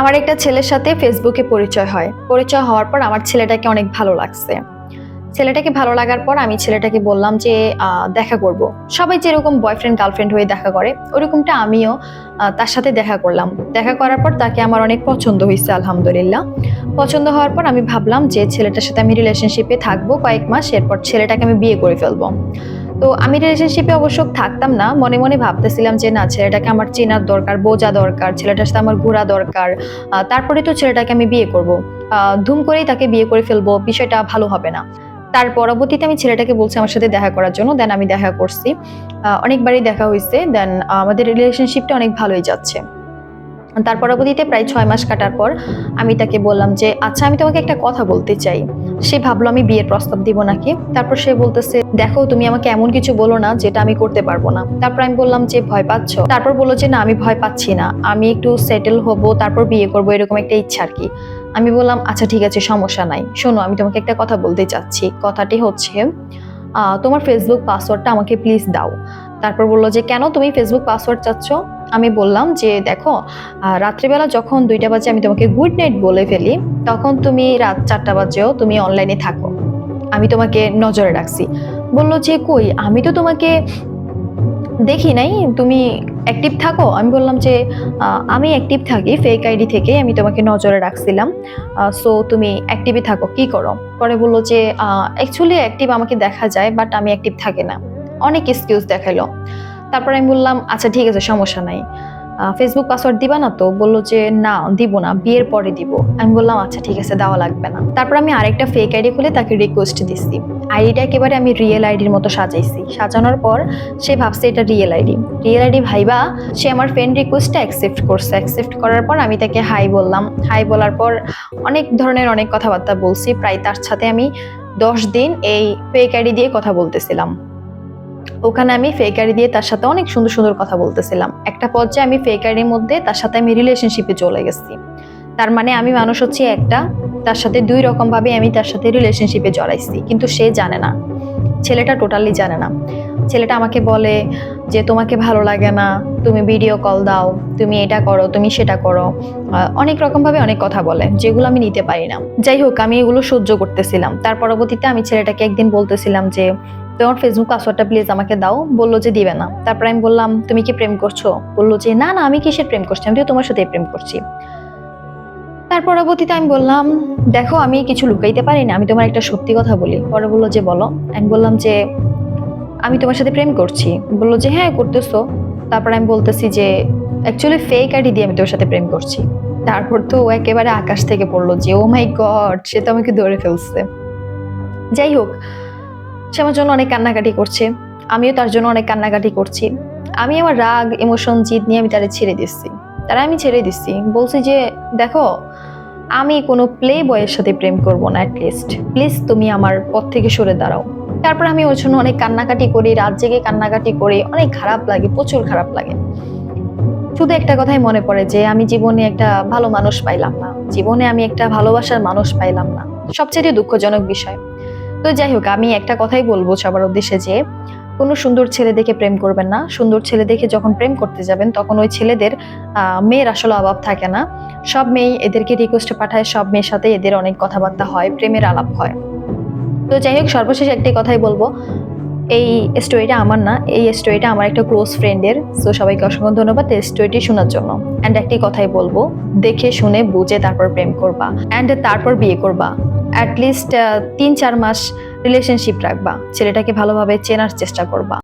আমার একটা ছেলের সাথে ফেসবুকে পরিচয় হয়। পরিচয় হওয়ার পর আমার ছেলেটাকে অনেক ভালো লাগছে। ছেলেটাকে ভালো লাগার পর আমি ছেলেটাকে বললাম যে দেখা করব। সবাই যেরকম বয়ফ্রেন্ড গার্লফ্রেন্ড হয়ে দেখা করে, ওরকমটা আমিও তার সাথে দেখা করলাম। দেখা করার পর তাকে আমার অনেক পছন্দ হয়েছে আলহামদুলিল্লাহ। পছন্দ হওয়ার পর আমি ভাবলাম যে, ছেলেটার সাথে আমি রিলেশনশিপে থাকব কয়েক মাস, এরপর ছেলেটাকে আমি বিয়ে করে ফেলব। তো আমি রিলেশনশিপে অবশ্য থাকতাম না। মনে মনে ভাবতেছিলাম যে, না, ছেলেটাকে আমার চেনার দরকার, বোঝা দরকার, ছেলেটার সাথে আমার ঘোরা দরকার। তারপরে তো ছেলেটাকে আমি বিয়ে করব। ধুম করেই তাকে বিয়ে করে ফেলব, বিষয়টা ভালো হবে না। তার পরবর্তীতে আমি ছেলেটাকে বলছি আমার সাথে দেখা করার জন্য, দেন আমি দেখা করছি। অনেকবারই দেখা হয়েছে দেন আমাদের রিলেশনশিপটা অনেক ভালোই যাচ্ছে। তার পরবর্তীতে প্রায় ছয় মাস কাটার পর আমি তাকে বললাম যে আচ্ছা আমি তোমাকে একটা কথা বলতে চাই। সে ভাবলো, আমি বিয়ের প্রস্তাব দিব নাকি? তারপর সে বলতেছে, দেখো, তুমি আমাকে এমন কিছু বলো না যেটা আমি করতে পারব না। তারপর আমি বললাম যে, ভয় পাচ্ছ? তারপর বলল যে, না, আমি ভয় পাচ্ছি না। আমি একটু সেটেল হব, তারপর বিয়ে করব, এরকম একটা ইচ্ছা আর কি। আমি বললাম আচ্ছা ঠিক আছে, সমস্যা নাই। শোনো, আমি তোমাকে একটা কথা বলতে চাচ্ছি। কথাটি হচ্ছে তোমার ফেসবুক পাসওয়ার্ডটা আমাকে প্লিজ দাও। তারপর বলল যে, কেন তুমি ফেসবুক পাসওয়ার্ড চাচ্ছ? আমি বললাম যে, দেখো রাত্রিবেলা যখন দুইটা বাজে আমি তোমাকে গুড নাইট বলে ফেলি, তখন তুমি রাত চারটা বাজেও তুমি অনলাইনে থাকো। আমি তোমাকে নজরে রাখছি। বলল যে, কই? আমি তো তোমাকে দেখি নাই, তুমি অ্যাক্টিভ থাকো? আমি বললাম যে আমি অ্যাক্টিভ থাকি ফেক আইডি থেকে আমি তোমাকে নজরে রাখছিলাম সো তুমি অ্যাক্টিভই থাকো, কি করো? পরে বলল যে অ্যাকচুয়ালি অ্যাক্টিভ আমাকে দেখা যায় বাট আমি অ্যাক্টিভ থাকি না। অনেক এক্সকিউজ দেখাল তারপর আমি বললাম আচ্ছা ঠিক আছে, সমস্যা নাই। ফেসবুক পাসওয়ার্ড দিবা না তো? বলল যে, না, দিব না, বিয়ের পরে দিব। আমি বললাম আচ্ছা ঠিক আছে, দেওয়া লাগবে না। তারপর আমি আরেকটা ফেক আইডি খুলে তাকে রিকোয়েস্ট দিচ্ছি আইডিটা একেবারে আমি রিয়েল আইডির মতো সাজাইছি। সাজানোর পর সে ভাবছে এটা রিয়েল আইডি রিয়েল আইডি ভাইবা, সে আমার ফ্রেন্ড রিকোয়েস্টটা অ্যাকসেপ্ট করছে। অ্যাকসেপ্ট করার পর আমি তাকে হাই বললাম। হাই বলার পর অনেক ধরনের অনেক কথাবার্তা বলছি। প্রায় তার সাথে আমি দশ দিন এই ফেক আইডি দিয়ে কথা বলতেছিলাম। ওখানে আমি ফেকারি দিয়ে তার সাথে অনেক সুন্দর সুন্দর কথা বলতেছিলাম। একটা পর্যায়ে আমি ফেকারির মধ্যে তার সাথে আমি রিলেশনশিপে চলে গেছি। তার মানে আমি মানুষ হচ্ছে একটা, তার সাথে দুই রকম ভাবে আমি তার সাথে রিলেশনশিপে জড়াইছি, কিন্তু সে জানে না। ছেলেটা টোটালি জানে না। ছেলেটা আমাকে বলে যে, তোমাকে ভালো লাগে না, তুমি ভিডিও কল দাও, তুমি এটা করো, তুমি সেটা করো। অনেক রকম ভাবে অনেক কথা বলে, যেগুলো আমি নিতে পারি না। যাই হোক, আমি এগুলো সহ্য করতেছিলাম। তার পরবর্তীতে আমি ছেলেটাকে একদিন বলতেছিলাম যে, তোমার ফেসবুক পাসওয়ার্ডটা প্লিজ আমাকে দাও। বলল যে, দিবে না। তারপর আমি বললাম, তুমি কি প্রেম করছ? বলল যে, না না, আমি কিসের প্রেম করছি? আমি তো তোমার সাথে প্রেম করছি। তার পরবর্তীতে আমি বললাম, দেখো, আমি কিছু লুকাইতে পারি না, আমি তোমার একটা সত্যি কথা বলি। পরে বলল যে, বলো। আমি বললাম যে আমি তোমার সাথে প্রেম করছি। বলল যে হ্যাঁ করতেছো। তারপর আমি বলতেছি যে অ্যাকচুয়ালি ফেক আইডি দিয়ে আমি তোর সাথে প্রেম করছি। তারপর তো ও একেবারে আকাশ থেকে পড়ল যে ও মাই গড সে তো আমাকে ধরে ফেলছে। যাই হোক, সে আমার জন্য অনেক কান্নাকাটি করছে। আমিও তার জন্য অনেক কান্নাকাটি করছি। আমি আমার রাগ ইমোশন জিদ নিয়ে আমি তারে ছেড়ে দিচ্ছি। তারা আমি ছেড়ে দিচ্ছি। বলছি যে, দেখো, আমি কোনো প্লে বয়ের সাথে প্রেম করব না অ্যাটলিস্ট প্লিজ তুমি আমার পথ থেকে সরে দাঁড়াও। তারপর আমি ওর জন্য অনেক কান্নাকাটি করি, রাত জেগে কান্নাকাটি করি, অনেক খারাপ লাগে, প্রচুর খারাপ লাগে। শুধু একটা কথাই মনে পড়ে যে আমি জীবনে একটা ভালো মানুষ পাইলাম না, জীবনে আমি একটা ভালোবাসার মানুষ পাইলাম না, সবচেয়ে দুঃখজনক বিষয়। তো যাই হোক, আমি একটা কথাই বলব সবার উদ্দেশ্যে যে, কোনো সুন্দর ছেলে দেখে প্রেম করবেন না। সুন্দর ছেলে দেখে যখন প্রেম করতে যাবেন, তখন ওই ছেলেদের মেয়ের আসলে অভাব থাকে না। সব মেয়ে এদেরকে রিকোয়েস্ট পাঠায়, সব মেয়ের সাথে এদের অনেক কথাবার্তা হয়, প্রেমের আলাপ হয়। তো যাই হোক, সর্বশেষ একটি কথাই বলব। এই স্টোরিটা আমার না, এই স্টোরিটা আমার একটা ক্লোজ ফ্রেন্ডের সো সবাইকে অসংখ্য ধন্যবাদ এই স্টোরিটি শোনার জন্য। অ্যান্ড একটি কথাই বলব, দেখে, শুনে, বুঝে তারপর প্রেম করবা। অ্যান্ড তারপর বিয়ে করবা। অ্যাটলিস্ট তিন চার মাস রিলেশনশিপ রাখবা। ছেলেটাকে ভালোভাবে চেনার চেষ্টা করবা।